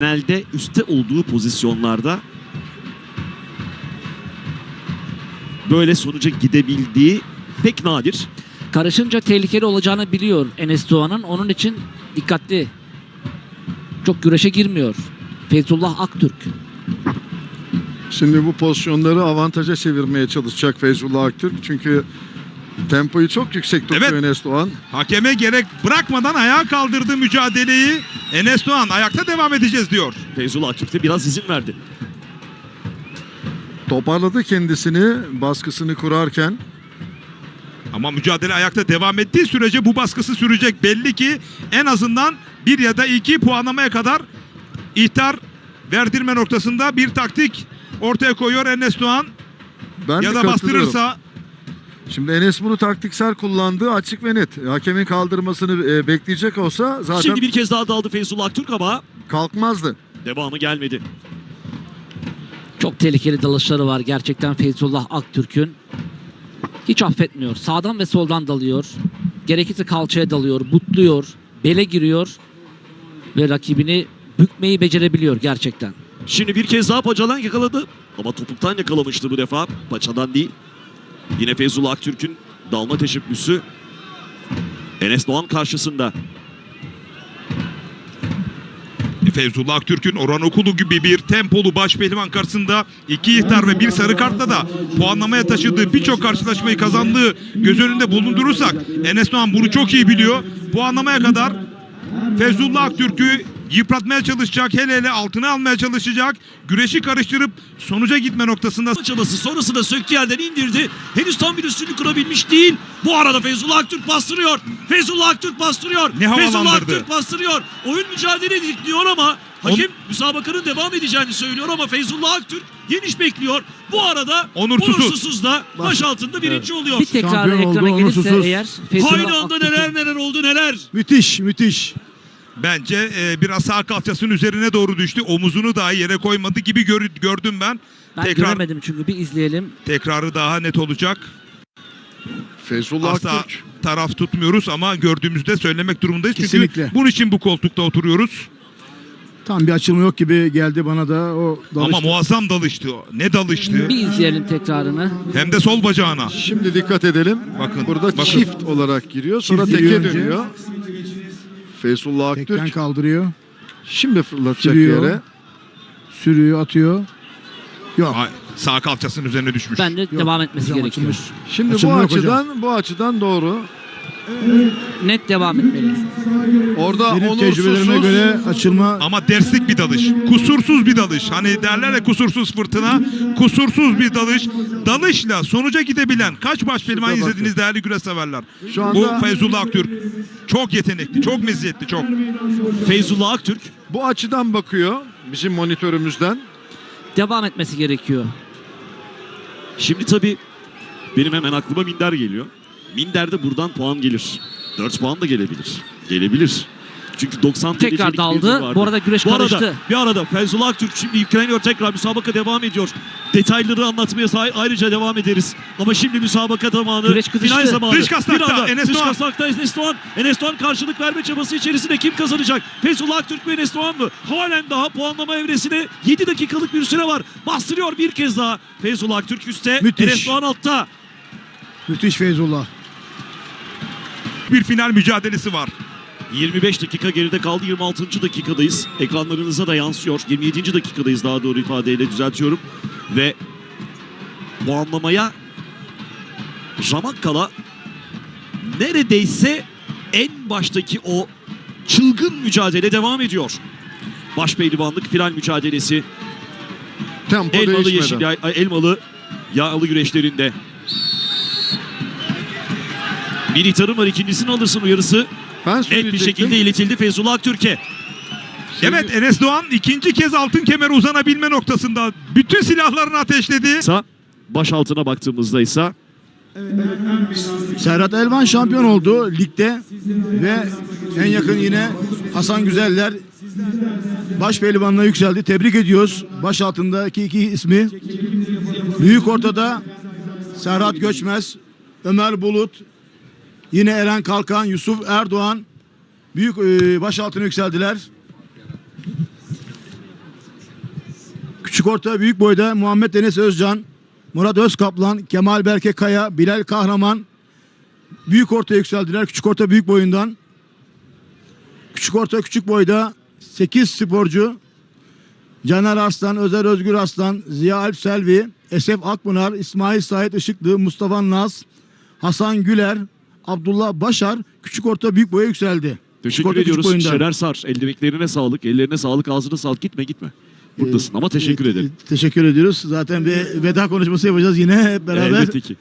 genelde üstte olduğu pozisyonlarda böyle sonuca gidebildiği pek nadir. Karışınca tehlikeli olacağını biliyor Enes Doğan'ın. Onun için dikkatli. Çok güreşe girmiyor. Feyzullah Aktürk. Şimdi bu pozisyonları avantaja çevirmeye çalışacak Feyzullah Aktürk. Çünkü tempoyu çok yüksek tutuyor Evet. Enes Doğan. Hakeme gerek bırakmadan ayağa kaldırdı mücadeleyi. Enes Doğan ayakta devam edeceğiz diyor. Feyzullah Aktürk de biraz izin verdi. Toparladı kendisini baskısını kurarken. Ama mücadele ayakta devam ettiği sürece bu baskısı sürecek. Belli ki en azından bir ya da iki puanlamaya kadar ihtar verdirme noktasında bir taktik ortaya koyuyor Enes Doğan. Ben ya da bastırırsa Şimdi Enes bunu taktiksel kullandı açık ve net. Hakemin kaldırmasını e, bekleyecek olsa zaten Şimdi bir kez daha daldı Feyzullah Aktürk ama kalkmazdı. devamı gelmedi. Çok tehlikeli dalışları var gerçekten Feyzullah Aktürk'ün. Hiç affetmiyor. Sağdan ve soldan dalıyor. Gerekirse kalçaya dalıyor, butluyor, bele giriyor ve rakibini bükmeyi becerebiliyor gerçekten. Şimdi bir kez daha paçadan yakaladı. Ama topuktan yakalamıştı bu defa. Paçadan değil. Yine Feyzullah Aktürk'ün dalma teşebbüsü. Enes Doğan karşısında. Fevzullah Aktürk'ün Orhan Okulu gibi bir tempolu baş pehlivan karşısında iki ihtar ve bir sarı kartla da puanlamaya taşıdığı birçok karşılaşmayı kazandığı göz önünde bulundurursak Enes Doğan bunu çok iyi biliyor. Puanlamaya kadar Fevzullah Aktürk'ü yıpratmaya çalışacak. Hele hele altına almaya çalışacak. Güreşi karıştırıp sonuca gitme noktasında çabası sonrasında söktüğü yerden indirdi. Henüz tam bir üstünlük kurabilmiş değil. Bu arada Feyzullah Aktürk bastırıyor. Feyzullah Aktürk bastırıyor. Ne Feyzullah. Aktürk bastırıyor. Oyun mücadele ediliyor ama hakem müsabakanın devam edeceğini söylüyor ama Feyzullah Aktürk yeniş bekliyor. Bu arada Onur Susuz. Onursuzsuz da baş altında birinci oluyor. Bir tekrar Şampiyon oldu, ekrana gelirse eğer Feyzullah Aynı anda Aktürk'ün- neler neler oldu neler. Müthiş, müthiş. Bence e, biraz sağ kalçasının üzerine doğru düştü. Omuzunu dahi yere koymadı gibi gör- gördüm ben. Ben Tekrar göremedim çünkü bir izleyelim. tekrarı daha net olacak. Feyzullah Asla Aktürk taraf tutmuyoruz ama gördüğümüzde söylemek durumundayız. Çünkü Kesinlikle. bunun için bu koltukta oturuyoruz. Tam bir açılma yok gibi geldi bana da o dalış. Ama muazzam dalıştı. o. Ne dalıştı. Bir izleyelim tekrarını. Hem de sol bacağına. Şimdi dikkat edelim. Bakın, Burada bakın. çift olarak giriyor. Sonra Çift teke giriyor önce. dönüyor. Feyzullah Tekten Aktürk kaldırıyor. şimdi fırlatacak Sürüyor. yere. Sürüyor, atıyor. Yok. Ay, Sağ kalçasının üzerine düşmüş. Bence devam etmesi hocam gerekiyor. açılmış. Şimdi Açılma bu yok hocam. açıdan bu açıdan doğru. Net devam etmeli. Orada Benim onursuzsuz tecrübelerime göre açılma Ama derslik bir dalış. Kusursuz bir dalış. Hani derler ya kusursuz fırtına. Kusursuz bir dalış. Dalışla sonuca gidebilen kaç baş bakın. izlediniz değerli güreş severler. Şu Bu anda- Feyzullah Aktürk. Çok yetenekli, çok meziyetli, çok. Feyzullah Aktürk bu açıdan bakıyor bizim monitörümüzden. Devam etmesi gerekiyor. Şimdi tabii benim hemen aklıma Minder geliyor. Minder'de buradan puan gelir. 4 puan da gelebilir. Gelebilir. Çünkü 90 Tekrar daldı. Bu arada güreş Bu arada, karıştı. bir arada Feyzullah Aktürk şimdi yükleniyor tekrar müsabaka devam ediyor. Detayları anlatmaya ayrıca devam ederiz. Ama şimdi müsabaka zamanı. Güreş kızıştı. Final zamanı. Dış kasnakta Enes dış Doğan. kasnakta Enes Doğan. Enes Doğan karşılık verme çabası içerisinde kim kazanacak? Feyzullah Aktürk mü Enes Doğan mı? Halen daha puanlama evresine 7 dakikalık bir süre var. Bastırıyor bir kez daha. Feyzullah Aktürk üstte. Müthiş. Enes Doğan altta. müthiş Feyzullah. Bir final mücadelesi var. 25 dakika geride kaldı. 26. dakikadayız. Ekranlarınıza da yansıyor. 27. dakikadayız daha doğru ifadeyle düzeltiyorum. Ve puanlamaya ramak kala neredeyse en baştaki o çılgın mücadele devam ediyor. Baş pehlivanlık final mücadelesi. Tempo Elmalı değişmeden. yeşil elmalı yağlı güreşlerinde. Bir itiharım var ikincisini alırsın uyarısı. Ben Net bir şekilde iletildi Feyzullah Aktürk'e. Evet Enes Doğan ikinci kez altın kemer uzanabilme noktasında bütün silahlarını ateşledi. Baş altına baktığımızda ise Serhat Elvan şampiyon oldu ligde ve en yakın yine Hasan Güzeller baş pehlivanına yükseldi. Tebrik ediyoruz. Baş altındaki iki ismi. Büyük ortada Serhat Göçmez, Ömer Bulut, yine Eren Kalkan, Yusuf Erdoğan büyük e, baş altına yükseldiler. Küçük orta büyük boyda Muhammed Enes Özcan, Murat Özkaplan, Kemal Berke Kaya, Bilal Kahraman büyük orta yükseldiler. Küçük orta büyük boyundan. Küçük orta küçük boyda 8 sporcu Caner Arslan, Özer Özgür Aslan, Ziya Alp Selvi, Esef Akpınar, İsmail Sait Işıklı, Mustafa Naz, Hasan Güler, Abdullah Başar küçük orta büyük boya yükseldi. Teşekkür orta, küçük ediyoruz. Şener Sar. Eldiveklerine sağlık, ellerine sağlık, ağzına sağlık. Gitme gitme. Buradasın ama teşekkür Ee, ederim. Teşekkür ediyoruz. Zaten bir veda konuşması yapacağız yine hep beraber Elbette ki.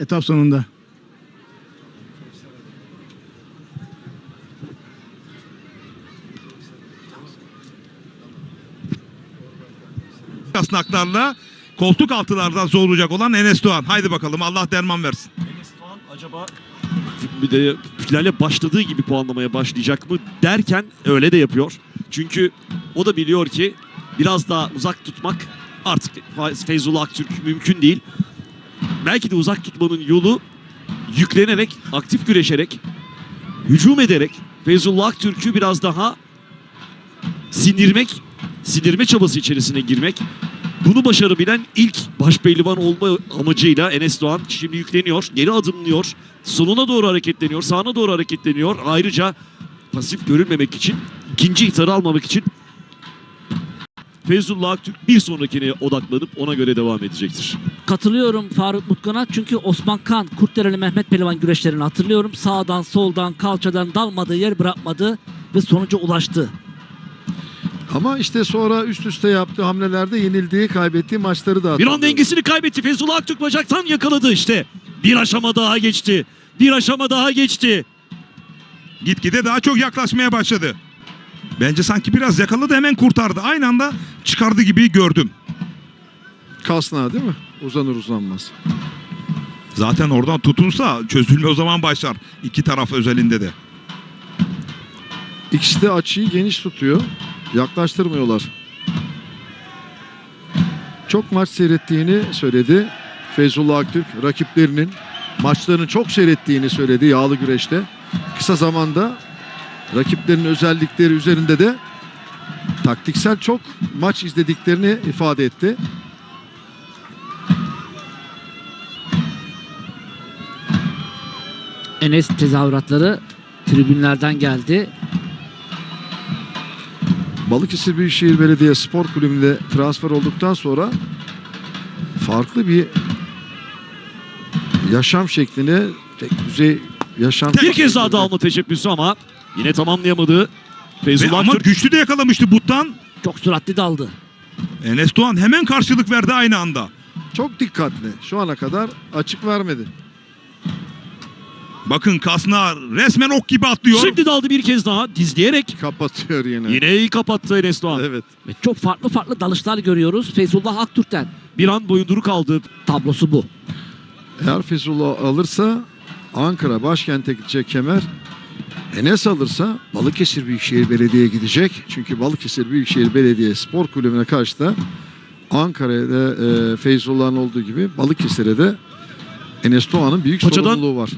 etap sonunda. Kasnaklarla koltuk altılardan soğuracak olan Enes Doğan. Haydi bakalım Allah derman versin. Enes Doğan acaba bir de finale başladığı gibi puanlamaya başlayacak mı derken öyle de yapıyor. Çünkü o da biliyor ki biraz daha uzak tutmak artık Feyzullah Aktürk mümkün değil. Belki de uzak tutmanın yolu yüklenerek, aktif güreşerek, hücum ederek Feyzullah Aktürk'ü biraz daha sindirmek, sindirme çabası içerisine girmek. Bunu başarabilen ilk başpehlivan olma amacıyla Enes Doğan şimdi yükleniyor. Geri adımlıyor. Sonuna doğru hareketleniyor. Sağına doğru hareketleniyor. Ayrıca pasif görünmemek için, ikinci ihtarı almamak için Feyzullah Aktürk bir sonrakine odaklanıp ona göre devam edecektir. Katılıyorum Faruk Mutkan'a çünkü Osman Kan, Kurtdereli Mehmet Pelivan güreşlerini hatırlıyorum. Sağdan, soldan, kalçadan dalmadığı yer bırakmadı ve sonuca ulaştı. Ama işte sonra üst üste yaptığı hamlelerde yenildiği, kaybettiği maçları da Bir an dengesini kaybetti. Feyzullah Aktürk bacaktan yakaladı işte. Bir aşama daha geçti. Bir aşama daha geçti. Gitgide daha çok yaklaşmaya başladı. Bence sanki biraz yakaladı hemen kurtardı. Aynı anda çıkardı gibi gördüm. Kasnağı değil mi? Uzanır uzanmaz. Zaten oradan tutunsa çözülme o zaman başlar. İki taraf özelinde de. İkisi de açıyı geniş tutuyor. Yaklaştırmıyorlar. Çok maç seyrettiğini söyledi. Feyzullah Aktürk rakiplerinin maçlarını çok seyrettiğini söyledi yağlı güreşte. Kısa zamanda rakiplerin özellikleri üzerinde de taktiksel çok maç izlediklerini ifade etti. Enes tezahüratları tribünlerden geldi. Balıkesir Büyükşehir Belediye Spor Kulübü'nde transfer olduktan sonra farklı bir yaşam şekline, tek düzey yaşam Bir kez daha dağılma teşebbüsü ama yine tamamlayamadı. Ve Feyzullah ama Aktürk güçlü de yakalamıştı But'tan. Çok süratli daldı. Enes Doğan hemen karşılık verdi aynı anda. Çok dikkatli. Şu ana kadar açık vermedi. Bakın Kasna resmen ok gibi atlıyor. şimdi daldı bir kez daha dizleyerek. Kapatıyor yine. Yine iyi kapattı Enes Doğan. Evet. Ve çok farklı farklı dalışlar görüyoruz Feyzullah Aktürk'ten. Bir an boyunduruk aldı. Tablosu bu. Eğer Feyzullah alırsa Ankara başkente gidecek kemer. Enes alırsa Balıkesir Büyükşehir Belediye'ye gidecek. Çünkü Balıkesir Büyükşehir Belediye Spor Kulübü'ne karşı da Ankara'da e, Feyzullah'ın olduğu gibi Balıkesir'e de Enes Doğan'ın büyük Paçadan- sorumluluğu var.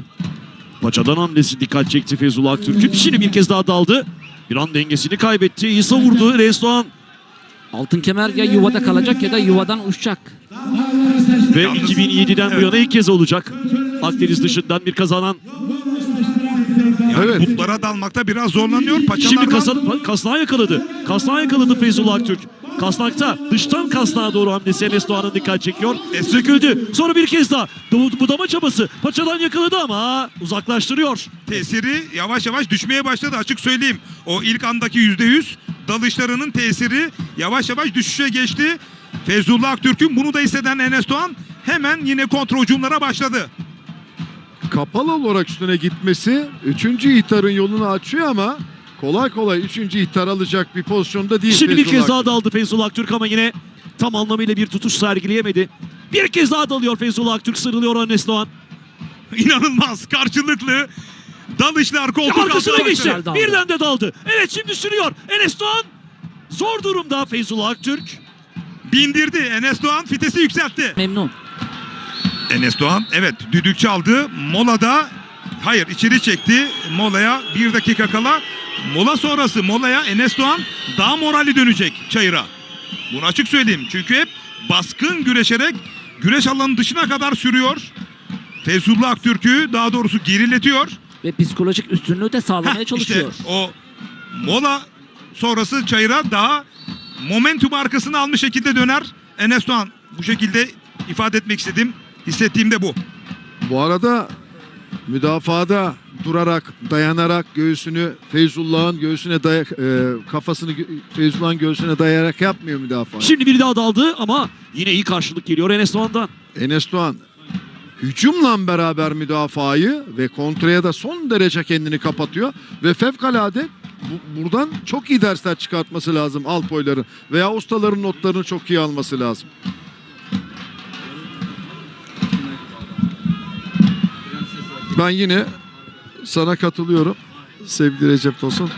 Paçadan hamlesi dikkat çekti Feyzullah Aktürk'ün. Şimdi bir kez daha daldı. Bir an dengesini kaybetti. İyi savurdu Enes Doğan. Altın kemer ya yuvada kalacak ya da yuvadan uçacak. Ve 2007'den bu yana ilk kez olacak. Akdeniz dışından bir kazanan. Yani Evet. Butlara dalmakta biraz zorlanıyor. Şimdi Paçalardan kasa, kasnağı yakaladı. Kasnağı yakaladı Feyzullah Aktürk. Kasnakta dıştan kasnağa doğru hamlesi Enes Doğan'ın dikkat çekiyor. E, Söküldü. Sonra bir kez daha. Bu- Budama çabası. Paçadan yakaladı ama uzaklaştırıyor. tesiri yavaş yavaş düşmeye başladı açık söyleyeyim. O ilk andaki yüzde yüz dalışlarının tesiri yavaş yavaş düşüşe geçti. Feyzullah Aktürk'ün bunu da hisseden Enes Doğan hemen yine kontrol hücumlara başladı. Kapalı olarak üstüne gitmesi 3. ihtarın yolunu açıyor ama kolay kolay 3. ihtar alacak bir pozisyonda değil. Şimdi bir kez daha daldı Feyzullah Aktürk ama yine tam anlamıyla bir tutuş sergileyemedi. Bir kez daha dalıyor Feyzullah Aktürk sarılıyor Enes Doğan. İnanılmaz karşılıklı dalışlar koltuk Arkasına geçti. Birden de daldı. Evet şimdi sürüyor. Enes Doğan zor durumda Feyzullah Aktürk. Bindirdi Enes Doğan fitesi yükseltti. Memnun. Enes Doğan evet düdük çaldı. Molada hayır içeri çekti. Molaya bir dakika kala. Mola sonrası molaya Enes Doğan daha morali dönecek çayıra. Bunu açık söyleyeyim. Çünkü hep baskın güreşerek güreş alanının dışına kadar sürüyor. Feyzullah Aktürk'ü daha doğrusu geriletiyor. Ve psikolojik üstünlüğü de sağlamaya Heh, çalışıyor. İşte o mola sonrası çayıra daha momentum arkasını almış şekilde döner. Enes Doğan bu şekilde ifade etmek istedim. Hissettiğim de bu. Bu arada müdafaada durarak, dayanarak göğsünü Feyzullah'ın göğsüne dayak, e, kafasını Feyzullah'ın göğsüne dayayarak yapmıyor müdafaa. Şimdi bir daha daldı ama yine iyi karşılık geliyor Enes Doğan'dan. Enes Doğan hücumla beraber müdafayı ve kontraya da son derece kendini kapatıyor ve fevkalade bu- buradan çok iyi dersler çıkartması lazım Alpoyların veya ustaların notlarını çok iyi alması lazım. Ben yine sana katılıyorum sevgili Recep Tosun.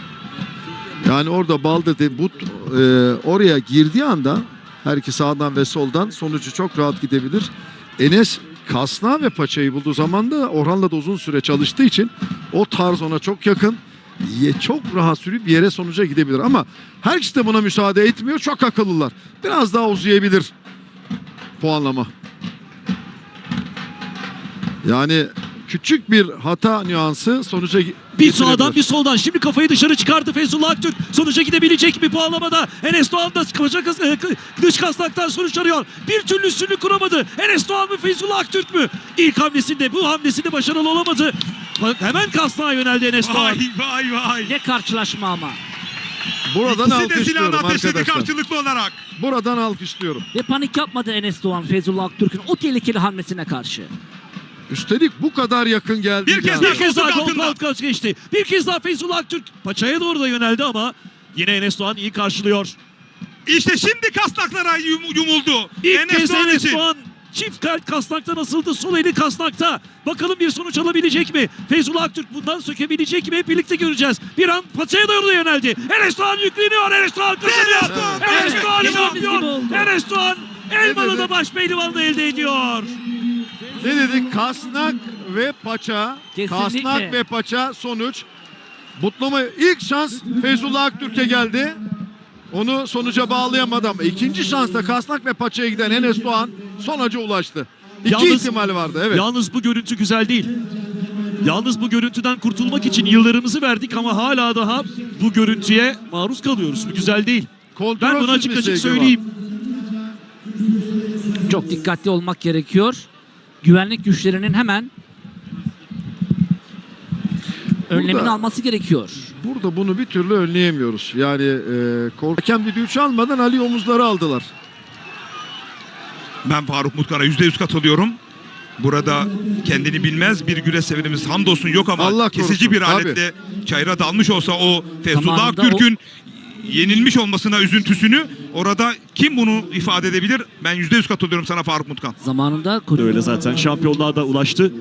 Yani orada Balde but e, oraya girdiği anda her iki sağdan ve soldan sonucu çok rahat gidebilir. Enes kasna ve paçayı bulduğu zaman da Orhan'la da uzun süre çalıştığı için o tarz ona çok yakın. Ye- Çok rahat sürüp yere sonuca gidebilir ama her ikisi de buna müsaade etmiyor. Çok akıllılar. Biraz daha uzayabilir puanlama. Yani küçük bir hata nüansı sonuca Bir sağdan bir soldan. Şimdi kafayı dışarı çıkardı Feyzullah Aktürk. Sonuca gidebilecek mi puanlamada? Enes Doğan da kas- e, dış kasnaktan sonuç arıyor. Bir türlü üstünü kuramadı. Enes Doğan mı Feyzullah Aktürk mü? İlk hamlesinde bu hamlesinde başarılı olamadı. Hemen kasnağa yöneldi Enes Doğan. Vay vay vay. Ne karşılaşma ama. Buradan İkisi de silahını alkışlıyorum ateşledi arkadaşlar. karşılıklı olarak. Buradan alkışlıyorum. Ve panik yapmadı Enes Doğan Feyzullah Aktürk'ün o tehlikeli hamlesine karşı. Üstelik bu kadar yakın geldi. Bir kez yani. daha Bir kez daha koltuk koltuk altında. altına geçti. Bir kez daha Feyzullah Aktürk paçaya doğru da yöneldi ama yine Enes Doğan iyi karşılıyor. İşte şimdi kasnaklara yum- yumuldu. İlk Enes kez Doğan Enes için. Doğan çift kalp kasnaktan asıldı. Sol eli kasnakta. Bakalım bir sonuç alabilecek mi? Feyzullah Aktürk bundan sökebilecek mi? Hep birlikte göreceğiz. Bir an paçaya doğru da yöneldi. Enes Doğan yükleniyor. Enes Doğan kazanıyor. Enes Doğan, şampiyon. Enes Doğan Elmalı'da baş pehlivanlığı elde ediyor. Ne dedik? Kasnak ve paça. Kesinlikle. Kasnak ve paça sonuç. Butlama ilk şans Feyzullah Aktürk'e geldi. Onu sonuca bağlayamadı ama ikinci şansta kasnak ve paçaya giden Enes Doğan sonuca ulaştı. İki Yalnız- ihtimal vardı evet. Yalnız bu görüntü güzel değil. Yalnız bu görüntüden kurtulmak için yıllarımızı verdik ama hala daha bu görüntüye maruz kalıyoruz. Bu güzel değil. Ben bunu açık açık sevgi var. söyleyeyim. Çok dikkatli olmak gerekiyor. Güvenlik güçlerinin hemen önlemini Burada- alması gerekiyor. Burada bunu bir türlü önleyemiyoruz. Yani e, kork- hakem düdüğü çalmadan Ali omuzları aldılar. Ben Faruk Mutkar'a %100 katılıyorum. Burada kendini bilmez bir güreş severimiz hamdolsun yok ama Allah kesici korusun, bir tabii. aletle çayıra dalmış olsa o Zamanında Aktürk'ün yenilmiş olmasına üzüntüsünü orada kim bunu ifade edebilir? Ben %100 katılıyorum sana Faruk Mutkan. Zamanında Öyle zaten şampiyonluğa da ulaştı.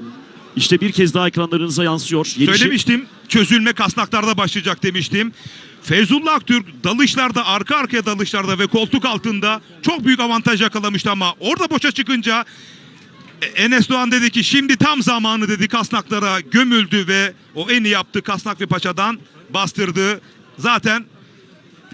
İşte bir kez daha ekranlarınıza yansıyor. Yeni şey- Söylemiştim çözülme kasnaklarda başlayacak demiştim. Feyzullah Aktürk dalışlarda arka arkaya dalışlarda ve koltuk altında çok büyük avantaj yakalamıştı ama orada boşa çıkınca e, Enes Doğan dedi ki şimdi tam zamanı dedi kasnaklara gömüldü ve o en iyi yaptığı kasnak ve paçadan bastırdı. Zaten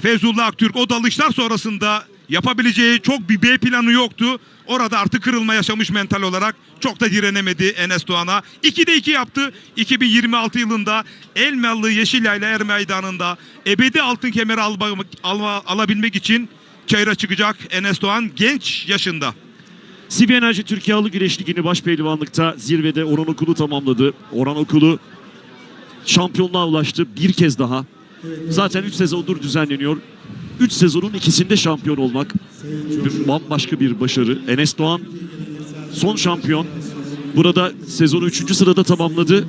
Feyzullah Aktürk o dalışlar sonrasında yapabileceği çok bir B planı yoktu. Orada artık kırılma yaşamış mental olarak çok da direnemedi Enes Doğan'a. 2'de 2 yaptı. 2026 yılında Elmalı Yeşilyayla Er Meydanı'nda ebedi altın kemeri alma, alma- alabilmek için çayıra çıkacak Enes Doğan genç yaşında. CB Enerji Türkiye Halı Güreş Ligi'ni baş pehlivanlıkta zirvede Orhan Okulu tamamladı. Orhan Okulu şampiyonluğa ulaştı bir kez daha. Zaten 3 sezondur düzenleniyor. 3 sezonun ikisinde şampiyon olmak bir- bambaşka bir başarı. Enes Doğan son şampiyon. Burada sezonu 3. sırada tamamladı